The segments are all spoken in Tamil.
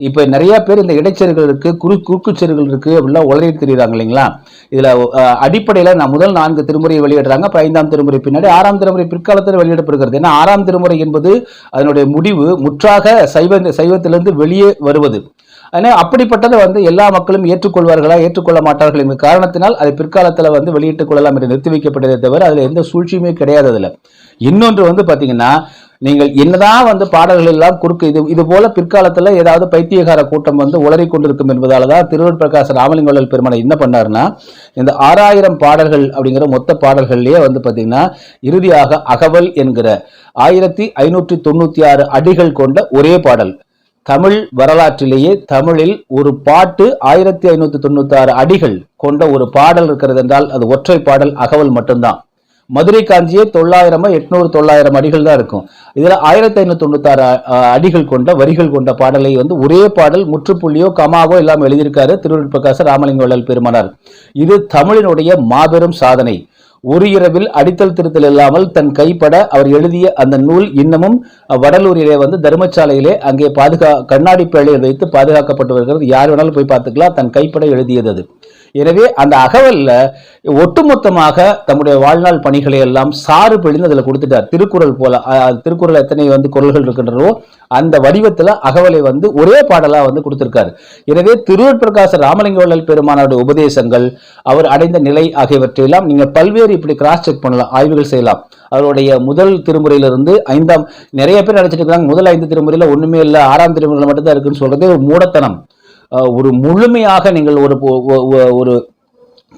இப்போ நிறைய பேர் இந்த இடைச்செருகள் இருக்கு குறு குறுக்குச்செருகள் இருக்கு அப்படிலாம் உளறிட்டு தெரியுறாங்க இல்லைங்களா? இதுல அடிப்படையில் அடிப்படையில நான் முதல் நான்கு திருமுறையை வெளியிடுறாங்க. அப்புறம் ஐந்தாம் திருமுறை பின்னாடி ஆறாம் திருமுறை பிற்காலத்தில் வெளியிடப்படுகிறது. ஏன்னா ஆறாம் திருமுறை என்பது அதனுடைய முடிவு முற்றாக சைவ சைவத்திலிருந்து வெளியே வருவது. ஆனால் அப்படிப்பட்டதை வந்து எல்லா மக்களும் ஏற்றுக்கொள்வார்களா ஏற்றுக்கொள்ள மாட்டார்கள் என்ற காரணத்தினால் அதை பிற்காலத்தில் வந்து வெளியிட்டுக் கொள்ளலாம் என்று நிறுத்தி வைக்கப்பட்டதே தவிர அதில் எந்த சூழ்ச்சியுமே கிடையாது அதில். இன்னொன்று வந்து பார்த்தீங்கன்னா நீங்கள் என்னதான் வந்து பாடல்கள் எல்லாம் குறுக்கு இது இது போல பிற்காலத்தில் ஏதாவது பைத்தியகார கூட்டம் வந்து உளறி கொண்டிருக்கும் என்பதால தான் திருவள்ளுவர் பிரகாச ராமலிங்கவள்ளல் பெருமானை என்ன பண்ணாருன்னா இந்த ஆறாயிரம் பாடல்கள் அப்படிங்கிற மொத்த பாடல்கள்லேயே வந்து பார்த்தீங்கன்னா இறுதியாக அகவல் என்கிற ஆயிரத்தி ஐநூற்றி தொண்ணூற்றி ஆறு அடிகள் கொண்ட ஒரே பாடல். தமிழ் வரலாற்றிலேயே தமிழில் ஒரு பாட்டு ஆயிரத்தி ஐநூற்றி தொண்ணூற்றி ஆறு அடிகள் கொண்ட ஒரு பாடல் இருக்கிறது என்றால் அது ஒற்றை பாடல் அகவல் மட்டும்தான். மதுரை காஞ்சியே தொள்ளாயிரமா எட்நூறு தொள்ளாயிரம் அடிகள் தான் இருக்கும். இதில் ஆயிரத்தி ஐநூத்தி தொண்ணூத்தாறு அடிகள் கொண்ட வரிகள் கொண்ட பாடலை வந்து ஒரே பாடல் முற்றுப்புள்ளியோ கமாவோ எல்லாம் எழுதியிருக்காரு திருவள்ளுவர் பிரகாச ராமலிங்க வள்ளல் பெருமானார். இது தமிழினுடைய மாபெரும் சாதனை. ஒரு இரவில் அடித்தல் திருத்தல் இல்லாமல் தன் கைப்பட அவர் எழுதிய அந்த நூல் இன்னமும் வடலூரிலே வந்து தர்மசாலையிலே அங்கே பாதுகா கண்ணாடி பேழையில் வைத்து பாதுகாக்கப்பட்டு வருகிறது. யார் வேணாலும் போய் பார்த்துக்கலாம். தன் கைப்பட எழுதியது அது. எனவே அந்த அகவல்ல ஒட்டுமொத்தமாக தம்முடைய வாழ்நாள் பணிகளை எல்லாம் சாறு பிழிந்து அதில் கொடுத்துட்டார். திருக்குறள் போல திருக்குறள் எத்தனை வந்து குரல்கள் இருக்கின்றனவோ அந்த வடிவத்தில் அகவலை வந்து ஒரே பாடலாக வந்து கொடுத்துருக்காரு. எனவே திருவள்ளுவர் பிரகாச ராமலிங்க வள்ளல் பெருமானோட உபதேசங்கள் அவர் அடைந்த நிலை ஆகியவற்றையெல்லாம் நீங்க பல்வேறு இப்படி கிராஸ் செக் பண்ணலாம் ஆய்வுகள் செய்யலாம். அவருடைய முதல் திருமுறையிலிருந்து ஐந்தாம் நிறைய பேர் நினைச்சிட்டு இருக்காங்க முதல் ஐந்து திருமுறையில ஒன்றுமே இல்லை ஆறாம் திருமுறையில் மட்டும்தான் இருக்குன்னு சொல்றதே ஒரு மூடத்தனம். ஒரு முழுமையாக நீங்கள் ஒரு ஒரு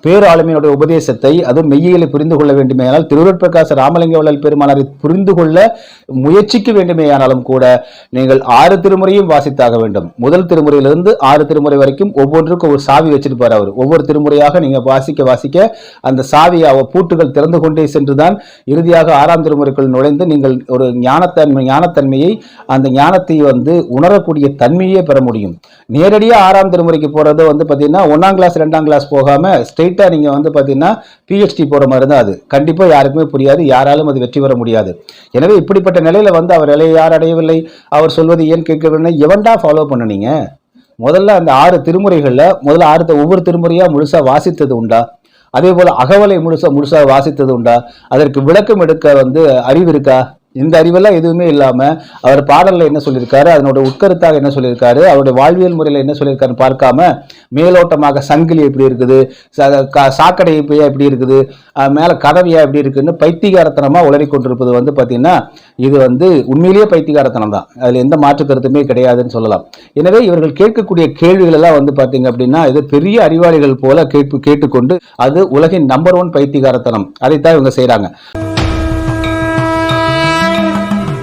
பேராளுமையினுடைய உபதேசத்தை அதுவும் மெய்யியலை புரிந்து கொள்ள வேண்டுமேயானால் திருவருட்பிரகாச ராமலிங்க வள்ளல் பெருமானாரை புரிந்து கொள்ள முயற்சிக்க வேண்டுமேயானாலும் கூட நீங்கள் ஆறு திருமுறையும் வாசித்தாக வேண்டும். முதல் திருமுறையிலிருந்து ஆறு திருமுறை வரைக்கும் ஒவ்வொன்றுக்கும் ஒரு சாவி வச்சிருப்பார் அவர். ஒவ்வொரு திருமுறையாக நீங்க வாசிக்க வாசிக்க அந்த சாவியை அவர் பூட்டுகள் திறந்து கொண்டே சென்றுதான் இறுதியாக ஆறாம் திருமுறைக்குள் நுழைந்து நீங்கள் ஒரு ஞானத்தன்மை ஞானத்தன்மையை அந்த ஞானத்தை வந்து உணரக்கூடிய தன்மையே பெற முடியும். நேரடியா ஆறாம் திருமுறைக்கு போறது வந்து பாத்தீங்கன்னா ஒன்னாம் கிளாஸ் ரெண்டாம் கிளாஸ் போகாம ஸ்ட்ரெயிட்டா நீங்கள் வந்து பார்த்தீங்கன்னா பிஹெச்டி போகிற மாதிரி தான் அது. கண்டிப்பாக யாருக்குமே புரியாது யாராலும் அது வெற்றி பெற முடியாது. எனவே இப்படிப்பட்ட நிலையில் வந்து அவர் நிலையை யார் அடையவில்லை? அவர் சொல்வது ஏன் கேட்கவில்லை? எவன்டா ஃபாலோ பண்ணுனீங்க முதல்ல அந்த ஆறு திருமுறைகளில் முதல்ல ஆறு ஒவ்வொரு திருமுறையாக முழுசா வாசித்தது உண்டா? அதே போல் அகவலை முழுசா முழுசாக வாசித்தது உண்டா? அதற்கு விளக்கம் எடுக்க வந்து அறிவு இருக்கா? இந்த அறிவெல்லாம் எதுவுமே இல்லாமல் அவர் பாடலில் என்ன சொல்லியிருக்காரு அதனோட உட்கருத்தாக என்ன சொல்லியிருக்காரு அவருடைய வாழ்வியல் முறையில் என்ன சொல்லியிருக்காருன்னு பார்க்காம மேலோட்டமாக சங்கிலி எப்படி இருக்குது சாக்கடை இப்பையா எப்படி இருக்குது மேலே மேல கதவியா எப்படி இருக்குன்னு பைத்திகாரத்தனமாக உளறி கொண்டிருப்பது வந்து பார்த்தீங்கன்னா இது வந்து உண்மையிலேயே பைத்திகாரத்தனம் தான். அதில் எந்த மாற்று கருத்துமே கிடையாதுன்னு சொல்லலாம். எனவே இவர்கள் கேட்கக்கூடிய கேள்விகள் எல்லாம் வந்து பார்த்தீங்க அப்படின்னா இது பெரிய அறிவாளிகள் போல கேட்பு கேட்டுக்கொண்டு அது உலகின் நம்பர் ஒன் பைத்திகாரத்தனம் அதைத்தான் இவங்க செய்கிறாங்க